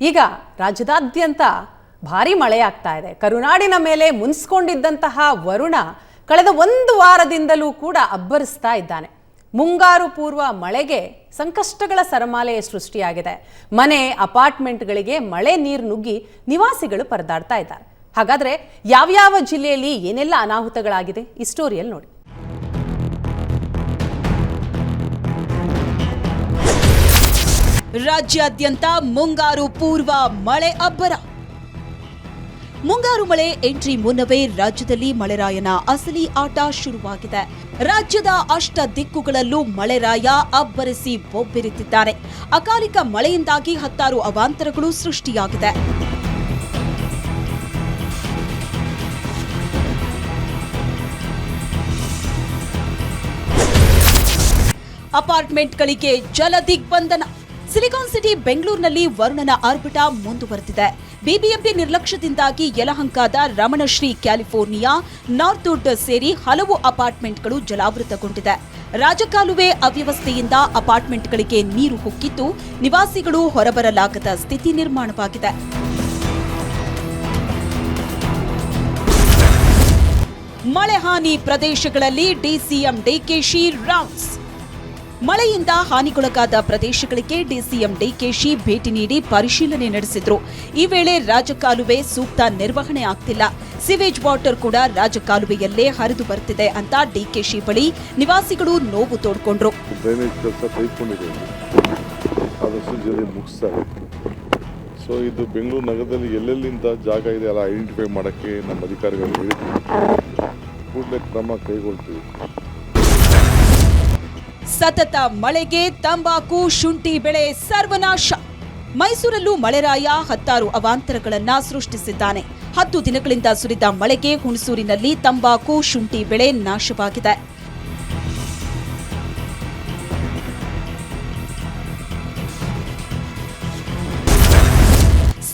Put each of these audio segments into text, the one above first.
ಈಗ ರಾಜ್ಯದಾದ್ಯಂತ ಭಾರಿ ಮಳೆಯಾಗ್ತಾ ಇದೆ. ಕರುನಾಡಿನ ಮೇಲೆ ಮುನ್ಸ್ಕೊಂಡಿದ್ದಂತಹ ವರುಣ ಕಳೆದ ಒಂದು ವಾರದಿಂದಲೂ ಕೂಡ ಅಬ್ಬರಿಸ್ತಾ ಇದ್ದಾನೆ. ಮುಂಗಾರು ಪೂರ್ವ ಮಳೆಗೆ ಸಂಕಷ್ಟಗಳ ಸರಮಾಲೆಯ ಸೃಷ್ಟಿಯಾಗಿದೆ. ಮನೆ, ಅಪಾರ್ಟ್ಮೆಂಟ್ಗಳಿಗೆ ಮಳೆ ನೀರು ನುಗ್ಗಿ ನಿವಾಸಿಗಳು ಪರದಾಡ್ತಾ ಇದ್ದಾರೆ. ಹಾಗಾದ್ರೆ ಯಾವ್ಯಾವ ಜಿಲ್ಲೆಯಲ್ಲಿ ಏನೆಲ್ಲ ಅನಾಹುತಗಳಾಗಿದೆ? ಈ ಸ್ಟೋರಿಯಲ್ಲಿ ನೋಡಿ. ರಾಜ್ಯಾದ್ಯಂತ ಮುಂಗಾರು ಪೂರ್ವ ಮಳೆ ಅಬ್ಬರ. ಮುಂಗಾರು ಮಳೆ ಎಂಟ್ರಿ ಮುನ್ನವೇ ರಾಜ್ಯದಲ್ಲಿ ಮಳೆರಾಯನ ಅಸಲಿ ಆಟ ಶುರುವಾಗಿದೆ. ರಾಜ್ಯದ ಅಷ್ಟ ದಿಕ್ಕುಗಳಲ್ಲೂ ಮಳೆರಾಯ ಅಬ್ಬರಿಸಿ ಒಬ್ಬಿರುತ್ತಿದ್ದಾರೆ ಅಕಾಲಿಕ ಮಳೆಯಿಂದಾಗಿ ಹತ್ತಾರು ಅವಾಂತರಗಳು ಸೃಷ್ಟಿಯಾಗಿದೆ. ಅಪಾರ್ಟ್ಮೆಂಟ್ಗಳಿಗೆ ಜಲ ದಿಗ್ಬಂಧನ ಸಿಲಿಕಾನ್ ಸಿಟಿ ಬೆಂಗಳೂರಿನಲ್ಲಿ ವರುಣನ ಆರ್ಭಟ ಮುಂದುವರೆದಿದೆ. ಬಿಬಿಎಂಪಿ ನಿರ್ಲಕ್ಷ್ಯದಿಂದಾಗಿ ಯಲಹಂಕದ ರಮಣಶ್ರೀ, ಕ್ಯಾಲಿಫೋರ್ನಿಯಾ, ನಾರ್ತ್ವುಡ್ ಸೇರಿ ಹಲವು ಅಪಾರ್ಟ್ಮೆಂಟ್ಗಳು ಜಲಾವೃತಗೊಂಡಿದೆ. ರಾಜಕಾಲುವೆ ಅವ್ಯವಸ್ಥೆಯಿಂದ ಅಪಾರ್ಟ್ಮೆಂಟ್ಗಳಿಗೆ ನೀರು ಹೊಕ್ಕಿದ್ದು ನಿವಾಸಿಗಳು ಹೊರಬರಲಾಗದ ಸ್ಥಿತಿ ನಿರ್ಮಾಣವಾಗಿದೆ. ಮಳೆ ಹಾನಿ ಪ್ರದೇಶಗಳಲ್ಲಿ ಡಿಸಿಎಂ ಡಿಕೆಶಿ ರೌಂಡ್ಸ್ ಮಳೆಯಿಂದ ಹಾನಿಗೊಳಗಾದ ಪ್ರದೇಶಗಳಿಗೆ ಡಿಸಿಎಂ ಡಿಕೆಶಿ ಭೇಟಿ ನೀಡಿ ಪರಿಶೀಲನೆ ನಡೆಸಿದ್ರು. ಈ ವೇಳೆ ರಾಜಕಾಲುವೆ ಸೂಕ್ತ ನಿರ್ವಹಣೆ ಆಗ್ತಿಲ್ಲ. ಸಿವೇಜ್ ವಾಟರ್ ಕೂಡ ರಾಜಕಾಲುವೆಯಲ್ಲೇ ಹರಿದು ಬರ್ತಿದೆ ಅಂತ ಡಿಕೆಶಿ ಬಳಿ ನಿವಾಸಿಗಳು ನೋವು ತೋಡ್ಕೊಂಡ್ರು. ಸೊ ಇದು. ಬೆಂಗಳೂರು ನಗರದಲ್ಲಿ ಎಲ್ಲೆಲ್ಲಿಂದ ಜಾಗ ಇದೆ ಅಲ್ಲ ಐಡೆಂಟಿಫೈ ಮಾಡೋಕ್ಕೆ ನಮ್ಮ ಅಧಿಕಾರಿಗಳು ಕೂಡಲೇ ಕ್ರಮ ಕೈಗೊಳ್ತೀವಿ. ಸತತ ಮಳೆಗೆ ತಂಬಾಕು, ಶುಂಠಿ ಬೆಳೆ ಸರ್ವನಾಶ. ಮೈಸೂರಲ್ಲೂ ಮಳೆರಾಯ ಹತ್ತಾರು ಅವಾಂತರಗಳನ್ನ ಸೃಷ್ಟಿಸಿದ್ದಾನೆ. ಹತ್ತು ದಿನಗಳಿಂದ ಸುರಿದ ಮಳೆಗೆ ಹುಣಸೂರಿನಲ್ಲಿ ತಂಬಾಕು, ಶುಂಠಿ ಬೆಳೆ ನಾಶವಾಗಿದೆ.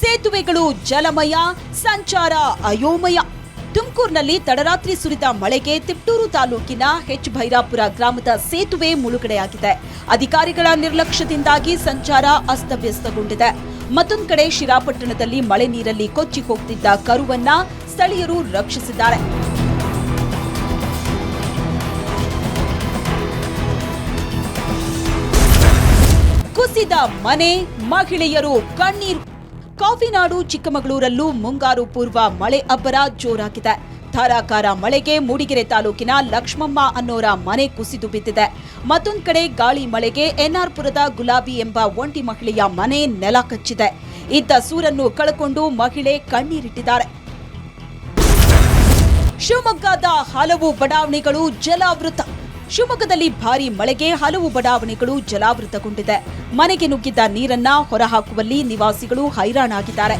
ಸೇತುವೆಗಳು ಜಲಮಯ, ಸಂಚಾರ ಅಯೋಮಯ. ತುಮಕೂರಿನಲ್ಲಿ ತಡರಾತ್ರಿ ಸುರಿದ ಮಳೆಗೆ ತಿಪ್ಟೂರು ತಾಲೂಕಿನ ಹೆಚ್ ಭೈರಾಪುರ ಗ್ರಾಮದ ಸೇತುವೆ ಮುಳುಗಡೆಯಾಗಿದೆ. ಅಧಿಕಾರಿಗಳ ನಿರ್ಲಕ್ಷ್ಯದಿಂದಾಗಿ ಸಂಚಾರ ಅಸ್ತವ್ಯಸ್ತಗೊಂಡಿದೆ. ಮತ್ತೊಂದು ಕಡೆ ಶಿರಾಪಟ್ಟಣದಲ್ಲಿ ಮಳೆ ನೀರಲ್ಲಿ ಕೊಚ್ಚಿ ಹೋಗ್ತಿದ್ದ ಕರುವನ್ನ ಸ್ಥಳೀಯರು ರಕ್ಷಿಸಿದ್ದಾರೆ. ಕುಸಿದ ಮನೆ, ಮಹಿಳೆಯರು ಕಣ್ಣೀರು ಕಾಫಿನಾಡು ಚಿಕ್ಕಮಗಳೂರಲ್ಲೂ ಮುಂಗಾರು ಪೂರ್ವ ಮಳೆ ಅಬ್ಬರ ಜೋರಾಗಿದೆ. ಧಾರಾಕಾರ ಮಳೆಗೆ ಮೂಡಿಗೆರೆ ತಾಲೂಕಿನ ಲಕ್ಷ್ಮಮ್ಮ ಅನ್ನೋರ ಮನೆ ಕುಸಿದು ಬಿದ್ದಿದೆ. ಮತ್ತೊಂದು ಕಡೆ ಗಾಳಿ ಮಳೆಗೆ ಎನ್ಆರ್ಪುರದ ಗುಲಾಬಿ ಎಂಬ ಒಂಟಿ ಮಹಿಳೆಯ ಮನೆ ನೆಲ ಕಚ್ಚಿದೆ. ಇದ್ದ ಸೂರನ್ನು ಕಳಕೊಂಡು ಮಹಿಳೆ ಕಣ್ಣೀರಿಟ್ಟಿದ್ದಾರೆ. ಶಿವಮೊಗ್ಗದ ಹಲವು ಬಡಾವಣೆಗಳು ಜಲಾವೃತ. ಶಿವಮೊಗ್ಗದಲ್ಲಿ ಭಾರಿ ಮಳೆಗೆ ಹಲವು ಬಡಾವಣೆಗಳು ಜಲಾವೃತಗೊಂಡಿದೆ. ಮನೆಗೆ ನುಗ್ಗಿದ್ದ ನೀರನ್ನ ಹೊರಹಾಕುವಲ್ಲಿ ನಿವಾಸಿಗಳು ಹೈರಾಣಾಗಿದ್ದಾರೆ.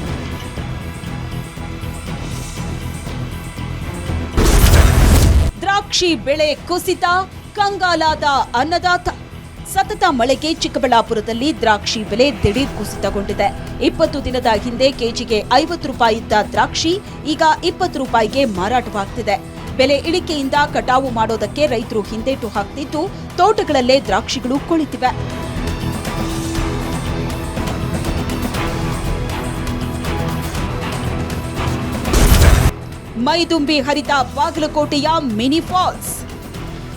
ದ್ರಾಕ್ಷಿ ಬೆಳೆ ಕುಸಿತ, ಕಂಗಾಲಾದ ಅನ್ನದಾತ. ಸತತ ಮಳೆಗೆ ಚಿಕ್ಕಬಳ್ಳಾಪುರದಲ್ಲಿ ದ್ರಾಕ್ಷಿ ಬೆಲೆ ದಿಢೀರ್ ಕುಸಿತಗೊಂಡಿದೆ. ಇಪ್ಪತ್ತು ದಿನದ ಹಿಂದೆ ಕೆಜಿಗೆ ಐವತ್ತು ರೂಪಾಯಿ ಇದ್ದ ದ್ರಾಕ್ಷಿ ಈಗ ಇಪ್ಪತ್ತು ರೂಪಾಯಿಗೆ ಮಾರಾಟವಾಗ್ತಿದೆ. ಬೆಲೆ ಇಳಿಕೆಯಿಂದ ಕಟಾವು ಮಾಡೋದಕ್ಕೆ ರೈತರು ಹಿಂದೇಟು ಹಾಕ್ತಿದ್ದು, ತೋಟಗಳಲ್ಲೇ ದ್ರಾಕ್ಷಿಗಳು ಕುಳಿತಿವೆ. ಮೈದುಂಬಿ ಹರಿತ ಬಾಗಲಕೋಟೆಯ ಮಿನಿ ಫಾಲ್ಸ್.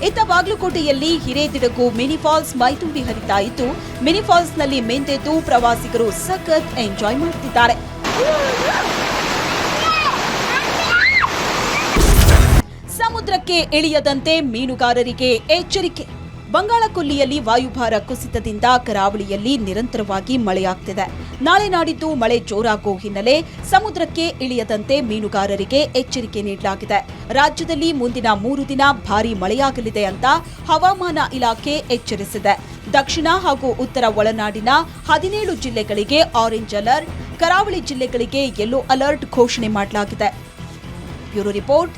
ಇತ್ತ ಬಾಗಲಕೋಟೆಯಲ್ಲಿ ಹಿರೇದಿಡಗು ಮಿನಿ ಫಾಲ್ಸ್ ಮೈದುಂಬಿ ಹರಿತಾ ಇದ್ದು, ಮಿನಿ ಫಾಲ್ಸ್ನಲ್ಲಿ ಮೆಂದೆದ್ದು ಪ್ರವಾಸಿಗರು ಸಖತ್ ಎಂಜಾಯ್ ಮಾಡ್ತಿದ್ದಾರೆ. ಸಮುದ್ರಕ್ಕೆ ಇಳಿಯದಂತೆ ಮೀನುಗಾರರಿಗೆ ಎಚ್ಚರಿಕೆ. ಬಂಗಾಳಕೊಲ್ಲಿಯಲ್ಲಿ ವಾಯುಭಾರ ಕುಸಿತದಿಂದ ಕರಾವಳಿಯಲ್ಲಿ ನಿರಂತರವಾಗಿ ಮಳೆಯಾಗ್ತಿದೆ. ನಾಳೆ ನಾಡಿದ್ದು ಮಳೆ ಜೋರಾಗುವ ಹಿನ್ನೆಲೆ ಸಮುದ್ರಕ್ಕೆ ಇಳಿಯದಂತೆ ಮೀನುಗಾರರಿಗೆ ಎಚ್ಚರಿಕೆ ನೀಡಲಾಗಿದೆ. ರಾಜ್ಯದಲ್ಲಿ ಮುಂದಿನ ಮೂರು ದಿನ ಭಾರೀ ಮಳೆಯಾಗಲಿದೆ ಅಂತ ಹವಾಮಾನ ಇಲಾಖೆ ಎಚ್ಚರಿಸಿದೆ. ದಕ್ಷಿಣ ಹಾಗೂ ಉತ್ತರ ಒಳನಾಡಿನ ಹದಿನೇಳು ಜಿಲ್ಲೆಗಳಿಗೆ ಆರೆಂಜ್ ಅಲರ್ಟ್, ಕರಾವಳಿ ಜಿಲ್ಲೆಗಳಿಗೆ ಯೆಲ್ಲೋ ಅಲರ್ಟ್ ಘೋಷಣೆ ಮಾಡಲಾಗಿದೆ. Bureau report